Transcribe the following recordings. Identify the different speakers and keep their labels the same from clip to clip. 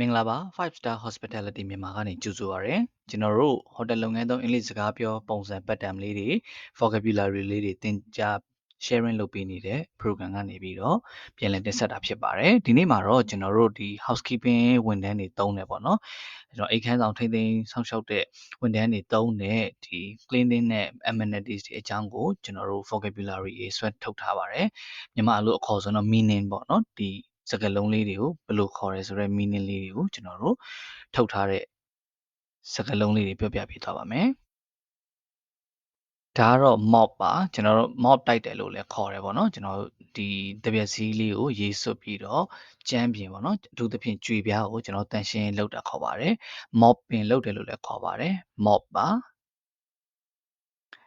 Speaker 1: မင်္ဂလာပါ5 star hospitality မြန်မာကနေကြိုဆိုပါရစေကျွန်တော်တို့ hotel လုပ်ငန်းသုံးအင်္ဂလိပ်စကားပြောပုံစံ pattern လေးတွေ vocabulary လေးတွေသင်ကြား sharing လုပ်ပေးနေတဲ့ program ကနေပြီးတော့ပြန်လည်တင်ဆက်တာဖြစ်ပါတယ်ဒီနေ့မှာတော့ကျွန်တော်တို့ဒီ housekeeping ဝန်ထမ်းတွေတုံးတယ်ပေါ့နော်ကျွန်တော်အိတ်ခန်းဆောင်ထိန်းသိမ်းဆောက်ရှောက်တဲ့ဝန်ထမ်းတွေတုံးတဲ့ဒီ cleaning နဲ့ amenities တွေအကြောင်းကိုကျွန်တော်တို့ vocabulary ရေးဆွဲထုတ်ထားပါတယ်မြန်မာလိုအခေါ်ဆိုတော့ meaning ပေါ့နော်ဒီ စကားလုံးလေးတွေကိုဘယ်လိုခေါ်ရဲဆိုတဲ့ meaning လေးတွေကိုကျွန်တော်တို့ထုတ်ထားတဲ့စကားလုံးလေးတွေပြောပြပေးသွားပါမယ်ဒါကတော့ mob ပါကျွန်တော်တို့ mob တိုက်တယ်လို့လည်းခေါ်တယ်ပေါ့နော်ကျွန်တော်တို့ဒီတပြက်စီးလေးကိုရေးဆွတ်ပြီးတော့ကြမ်းပြင်ပေါ့နော်အထူးသဖြင့်ကြွေပြားကိုကျွန်တော်တန်ရှင်းလောက်တာခေါ်ပါတယ် mob ပင်လောက်တယ်လို့လည်းခေါ်ပါတယ် mob ပါ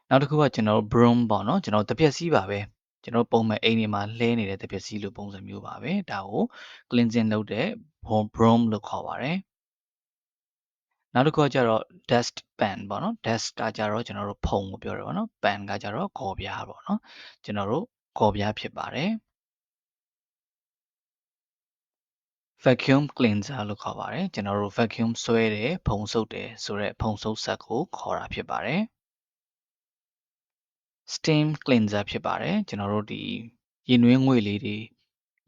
Speaker 1: နောက်တစ်ခုကကျွန်တော်တို့ broom ပေါ့နော်ကျွန်တော်တပြက်စီးပါပဲ ကျွန်တော်ပုံမှန်အိမ်တွေမှာလှဲနေတဲ့တပြက်စီးလိုပုံစံမျိုးပါပဲဒါကို cleansing လုပ်တဲ့ broom လို့ခေါ်ပါတယ်နောက်တစ်ခုကကျတော့ dust pan ပေါ့နော် dust ကကျတော့ကျွန်တော်တို့ဖုံကိုပြောတယ်ပေါ့နော် pan ကကျတော့ဂေါ်ပြားပေါ့နော်ကျွန်တော်တို့ဂေါ်ပြားဖြစ်ပါတယ် vacuum cleanser လို့ခေါ်ပါတယ်ကျွန်တော်တို့ vacuum ဆွဲတယ်ဖုံဆုပ်တယ်ဆိုတော့ဖုံဆုပ်ဆက်ကိုခေါ်တာဖြစ်ပါတယ် steam cleanser ဖြစ်ပါတယ်ကျွန်တော်တို့ဒီရင်နွေးငွေလေးတွေ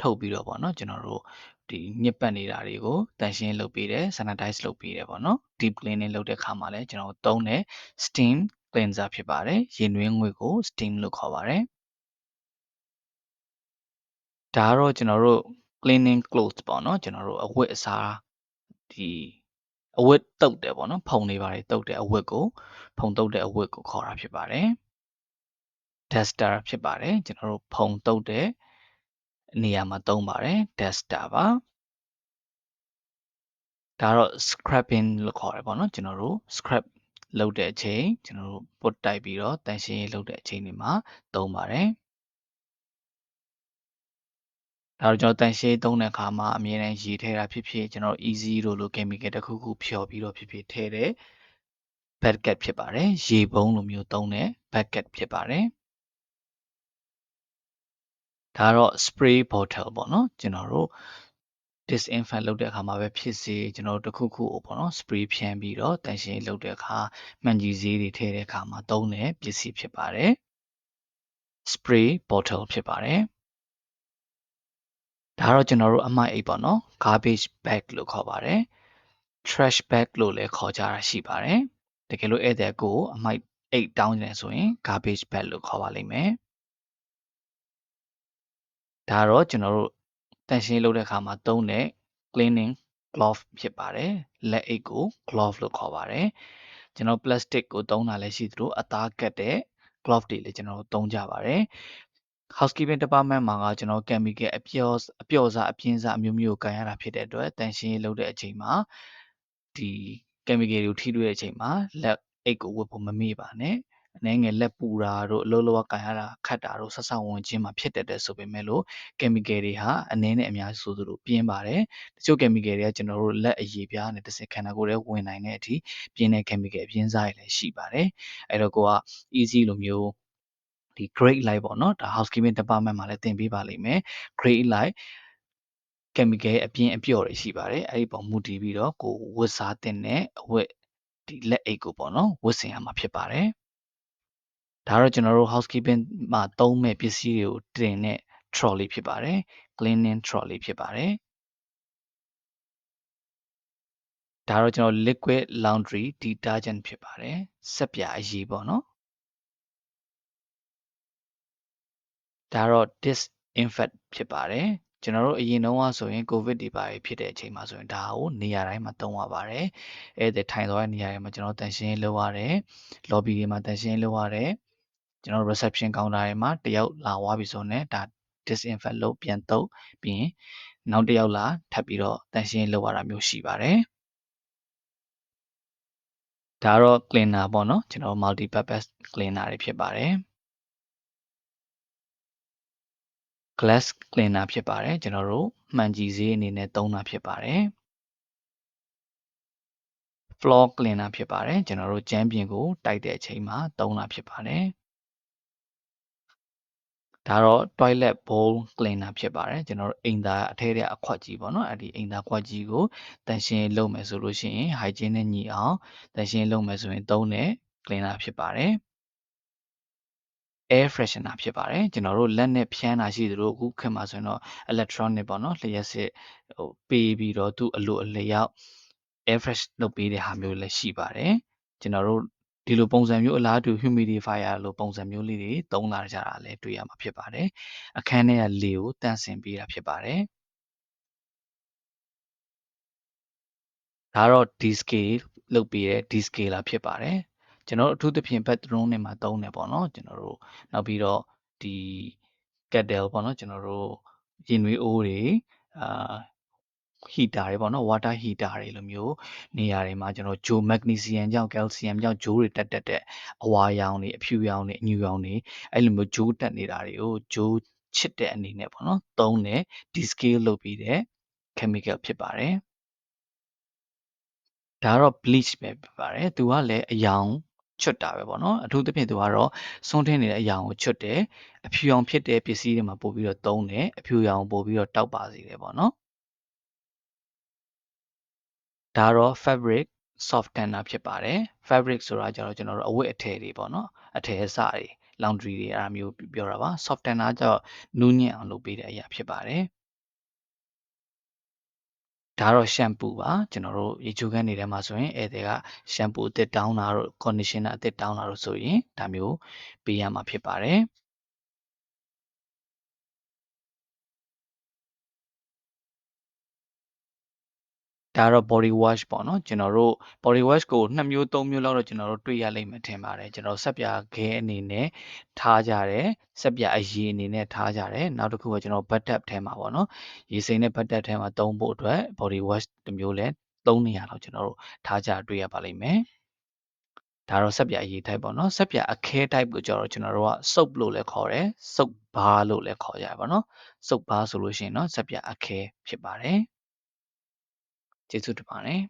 Speaker 1: ထုတ်ပြီးတော့ပေါ့နော်ကျွန်တော်တို့ဒီညစ်ပတ်နေတာတွေကိုတန်ရှင်းလုပ်ပေးတယ် sanitize လုပ်ပေးတယ်ပေါ့နော် deep cleaning လုပ်တဲ့ခါမှာလည်းကျွန်တော်တို့သုံးတဲ့ steam cleanser ဖြစ်ပါတယ်ရင်နွေးငွေကို steam လို့ခေါ်ပါတယ်ဒါကတော့ကျွန်တော်တို့ cleaning clothes ပေါ့နော်ကျွန်တော်တို့အဝတ်အစားဒီအဝတ်တုပ်တယ်ပေါ့နော်ဖုံတွေပါတယ်တုပ်တဲ့အဝတ်ကိုဖုံတုပ်တဲ့အဝတ်ကိုခေါ်တာဖြစ်ပါတယ် duster ဖြစ်ပါတယ်ကျွန်တော်တို့ဖုံတုပ်တဲ့နေရာမှာသုံးပါတယ် duster ပါဒါတော့ scrapping လို့ခေါ်တယ်ပေါ့နော်ကျွန်တော်တို့ scrap လုပ်တဲ့အချိန်ကျွန်တော်တို့ပုတ်တိုက်ပြီးတော့တန်ရှင်းရေးလုပ်တဲ့အချိန်တွေမှာသုံးပါတယ်ဒါတော့ကျွန်တော်တန်ရှင်းသုံးတဲ့အခါမှာအမြဲတမ်းရေထဲတာဖြစ်ဖြစ်ကျွန်တော် easy လို့လို့ chemical တစ်ခုခုဖြော်ပြီးတော့ဖြစ်ဖြစ်ထည့်တဲ့ bucket ဖြစ်ပါတယ်ရေပုံးလိုမျိုးသုံးတဲ့ bucket ဖြစ်ပါတယ် ဒါတော့ spray bottle ပေါ့နော်ကျွန်တော်တို့ disinfect လုပ်တဲ့အခါမှာပဲဖြစ်စေကျွန်တော်တို့တစ်ခုခုကိုပေါ့နော် spray ဖြန်းပြီးတော့တန်ရှင်းလုပ်တဲ့အခါမှန်ကြီးစေးတွေထည့်တဲ့အခါမှာသုံးတဲ့ပစ္စည်းဖြစ်ပါတယ် spray bottle ဖြစ်ပါတယ်ဒါတော့ကျွန်တော်တို့အမိုက်အိတ်ပေါ့နော် garbage bag လို့ခေါ်ပါတယ် trash bag လို့လည်းခေါ်ကြတာရှိပါတယ်တကယ်လို့ဧည့်သည်ကိုအမိုက်အိတ်တောင်းနေဆိုရင် garbage bag လို့ခေါ်ပါလိမ့်မယ် ဒါတော့ကျွန်တော်တို့တန်ရှင်းလုပ်တဲ့အခါမှာသုံးတဲ့ cleaning glove ဖြစ်ပါတယ်လက်အိတ်ကို glove လို့ခေါ်ပါတယ်ကျွန်တော် plastic ကိုသုံးတာလည်းရှိသလိုအသားကတ်တဲ့ glove တွေလည်းကျွန်တော်သုံးကြပါတယ် housekeeping department မှာကကျွန်တော် chemical အပျော့အပျော့စားအပြင်းစားအမျိုးမျိုးကိုကန်ရတာဖြစ်တဲ့အတွက်တန်ရှင်းရေးလုပ်တဲ့အချိန်မှာဒီ chemical တွေကိုထိတွေ့တဲ့အချိန်မှာလက်အိတ်ကိုဝတ်ဖို့မမေ့ပါနဲ့ အနှဲငယ်လက်ပူတာတို့အလိုလိုကန်ရတာခတ်တာတို့ဆက်ဆောက်ဝင်ခြင်းမှာဖြစ်တတ်တဲ့ဆိုပေမဲ့လို့ chemical တွေဟာအနည်းနဲ့အများဆိုသလိုပြင်းပါတယ်တချို့ chemical တွေကကျွန်တော်တို့လက်အရေပြားနဲ့တစ်စင်ခန္ဓာကိုယ်ထဲဝင်နိုင်တဲ့အထိပြင်းတဲ့ chemical အပြင်းစားတွေလည်းရှိပါတယ်အဲ့တော့ကိုက easy လိုမျိုးဒီ grade light ပေါ့နော်ဒါ housekeeping department မှာလည်းသင်ပေးပါလိမ့်မယ် grade light chemical အပြင်းအပျော့တွေရှိပါတယ်အဲ့ဒီပုံမူတည်ပြီးတော့ကိုဝတ်စားတဲ့အဝတ်ဒီလက်အိတ်ကိုပေါ့နော်ဝတ်ဆင်ရမှာဖြစ်ပါတယ် ဒါတော့ကျွန်တော်တို့ housekeeping မှာသုံးမဲ့ပစ္စည်းတွေကိုတင်တဲ့ trolley ဖြစ်ပါတယ် cleaning trolley ဖြစ်ပါတယ်ဒါတော့ကျွန်တော် liquid laundry detergent ဖြစ်ပါတယ်ဆက်ပြအရေးပေါ့နော်ဒါတော့ disinfect ဖြစ်ပါတယ်ကျွန်တော်တို့အရင်တုန်းကဆိုရင် covid တွေပါဖြစ်တဲ့အချိန်မှာဆိုရင်ဒါကိုနေရာတိုင်းမှာသုံးရပါတယ်အဲ့ဒါထိုင်သွားတဲ့နေရာတွေမှာကျွန်တော်တန်ရှင်းလုပ်ရတယ် lobby တွေမှာတန်ရှင်းလုပ်ရတယ် ကျွန်တော် reception counter တွေမှာတယောက်လာသွားပြီဆိုရင်ဒါ disinfect လုပ်ပြန်တုပ်ပြီးရင်နောက်တစ်ယောက်လာထပ်ပြီးတော့တန်ရှင်းလုပ်ရတာမျိုးရှိပါတယ်ဒါတော့ cleaner ပေါ့နော်ကျွန်တော် multi purpose cleaner တွေဖြစ်ပါတယ် glass cleaner ဖြစ်ပါတယ်ကျွန်တော်တို့မှန်ကြည်စေးအနေနဲ့သုံးတာဖြစ်ပါတယ် floor cleaner ဖြစ်ပါတယ်ကျွန်တော်တို့ကျမ်းပြင်ကိုတိုက်တဲ့အချိန်မှာသုံးတာဖြစ်ပါတယ် ဒါတော့ toilet bowl cleaner ဖြစ်ပါတယ်ကျွန်တော်တို့အိမ်သာအထဲထဲအခွက်ကြီးပေါ့နော်အဲ့ဒီအိမ်သာခွက်ကြီးကိုတန်ရှင်းလုပ်မယ်ဆိုလို့ရှိရင် hygiene နဲ့ညီအောင်တန်ရှင်းလုပ်မယ်ဆိုရင်သုံးတဲ့ cleaner ဖြစ်ပါတယ် air freshener ဖြစ်ပါတယ်ကျွန်တော်တို့လက်နဲ့ဖျန်းတာရှိသလိုအခုခေတ်မှာဆိုရင်တော့ electronic ပေါ့နော်လျှက်စစ်ဟိုပေးပြီးတော့သူ့အလိုအလျောက် air fresh လုပ်ပေးတဲ့ဟာမျိုးလည်းရှိပါတယ်ကျွန်တော်တို့ ဒီလိုပုံစံမျိုးအလားတူ humidifier လိုပုံစံမျိုးလေးတွေသုံးလာကြတာလည်းတွေ့ရမှာဖြစ်ပါတယ်အခန်းထဲကလေကိုတန့်စင်ပေးတာဖြစ်ပါတယ်ဒါတော့ D scale လုပ်ပြီးတဲ့ D scaler ဖြစ်ပါတယ်ကျွန်တော်တို့အထူးသဖြင့် bathroom တွေမှာသုံးတယ်ပေါ့နော်ကျွန်တော်တို့နောက်ပြီးတော့ဒီ kettle ပေါ့နော်ကျွန်တော်တို့ရင်နွေးအိုးတွေအာ heater တွေပေါ့နော် water heater တွေလိုမျိုးနေရာတွေမှာကျွန်တော်ဂျို magnesium ကြောင့် calcium ကြောင့်ဂျိုးတွေတက်တက်တဲ့အဝါရောင်တွေအဖြူရောင်တွေအညူရောင်တွေအဲ့လိုမျိုးဂျိုးတက်နေတာတွေကိုဂျိုးချစ်တဲ့အနေနဲ့ပေါ့နော်သုံးတဲ့ descale လုပ်ပြီးတဲ့ chemical ဖြစ်ပါတယ်ဒါကတော့ bleach ပဲဖြစ်ပါတယ်သူကလည်းအယောင်ချွတ်တာပဲပေါ့နော်အထူးသဖြင့်သူကတော့စွန့်ထင်းနေတဲ့အယောင်ကိုချွတ်တယ်အဖြူရောင်ဖြစ်တဲ့ပစ္စည်းတွေမှာပို့ပြီးတော့သုံးတယ်အဖြူရောင်ပို့ပြီးတော့တောက်ပါစေတယ်ပေါ့နော် ဒါတော့ fabric softener ဖြစ်ပါတယ် fabric ဆိုတာကျတော့ကျွန်တော်တို့အဝတ်အထည်တွေပေါ့နော်အထည်အစတွေ laundry တွေအဲ့ဒါမျိုးပြောတာပါ softener ကျတော့နူးညံ့အောင်လုပ်ပေးတဲ့အရာဖြစ်ပါတယ်ဒါတော့ shampoo ပါကျွန်တော်တို့ရေချိုးခန်းတွေထဲမှာဆိုရင်ဧည့်သည်က shampoo အသစ်တောင်းတာတို့ conditioner အသစ်တောင်းတာတို့ဆိုရင်ဒါမျိုးပေးရမှာဖြစ်ပါတယ် ဒါတော့ body wash ပေါ့နော်ကျွန်တော်တို့ body wash ကိုနှစ်မျိုးသုံးမျိုးလောက်တော့ကျွန်တော်တို့တွေ့ရလိမ့်မယ်ထင်ပါတယ်ကျွန်တော်ဆက်ပြာခဲအနေနဲ့ထားကြတယ်ဆက်ပြာအရည်အနေနဲ့ထားကြတယ်နောက်တစ်ခုကကျွန်တော် butt tub ထဲမှာပေါ့နော်ရေစိမ်းနဲ့ butt tub ထဲမှာသုံးဖို့အတွက် body wash တစ်မျိုးလဲသုံးနေရတော့ကျွန်တော်တို့ထားကြတွေ့ရပါလိမ့်မယ်ဒါတော့ဆက်ပြအရေး type ပေါ့နော်ဆက်ပြအခဲ type ကိုကျတော့ကျွန်တော်တို့က soap လို့လည်းခေါ်တယ် soap bar လို့လည်းခေါ်ကြပါတော့ soap bar ဆိုလို့ရှိရင်တော့ဆက်ပြအခဲဖြစ်ပါတယ် ကျေးဇူးတင်ပါတယ်